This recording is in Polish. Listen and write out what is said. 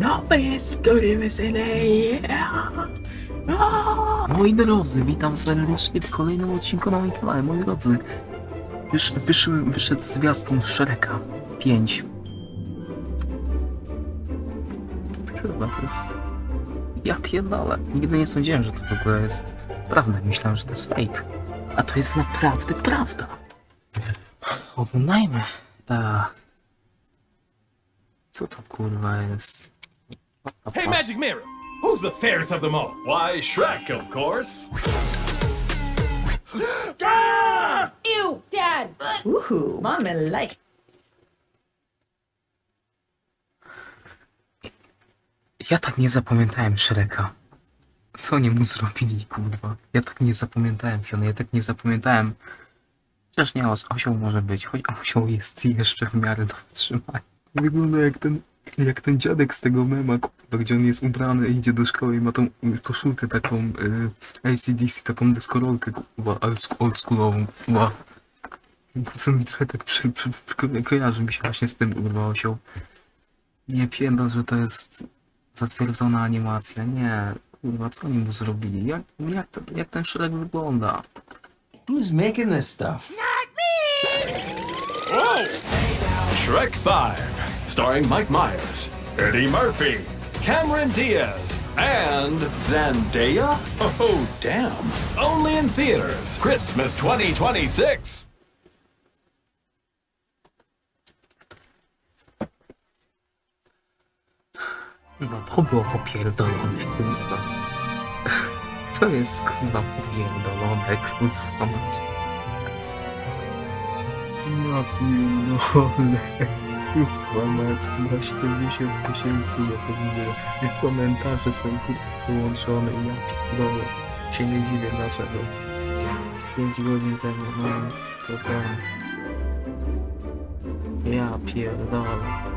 Pysko i weseleje. Moi drodzy, witam serdecznie w kolejnym odcinku na moim kanale. Moi drodzy, wysz, wyszły, wyszedł zwiastun Shreka 5. Chyba to jest... Ja pierdolę. Nigdy nie sądziłem, że to w ogóle jest prawda. Myślałem, że to jest fake. A to jest naprawdę prawda. Oglądajmy. Eee. Co to kurwa jest? Hey? Magic Mirror, who's the fairest of them all? Why, Shrek, of course. Ew, Dad! Ooh, mommy like. Ja tak nie zapamiętałem Shreka. Co oni mu zrobili, kurwa? Ja tak nie zapamiętałem Fiona, ja tak nie zapamiętałem. Chociaż nie, os- osioł może być, choć osioł jest jeszcze w miarę do wytrzymania. Wygląda jak ten, jak ten dziadek z tego mema, kurwa, gdzie on jest ubrany, idzie do szkoły i ma tą koszulkę taką y, ACDC, taką deskorolkę, kurwa, old- oldschoolową, kurwa. Co mi trochę tak przy, przy, przy, kojarzy mi się właśnie z tym, kurwa, osioł. Nie pierdol, że to jest zatwierdzona animacja. Nie, kurwa, co oni mu zrobili? Jak, jak, to, jak ten Shrek wygląda? Who's making this stuff? Shrek 5, starring Mike Myers, Eddie Murphy, Cameron Diaz, and Zendaya? Oh, damn. Only in theaters, Christmas 2026. No to było popierdolone, kurwa. To jest, kurwa, popierdolone, kurwa, mać. Ja pierdolę. Kurwa, mać, na 70 tysięcy, ja to widzę. Komentarze są, kurwa, wyłączone i ja pierdolę. Się nie dziwię, dlaczego. 5 godzin temu, no, to tam. Ja pierdolę.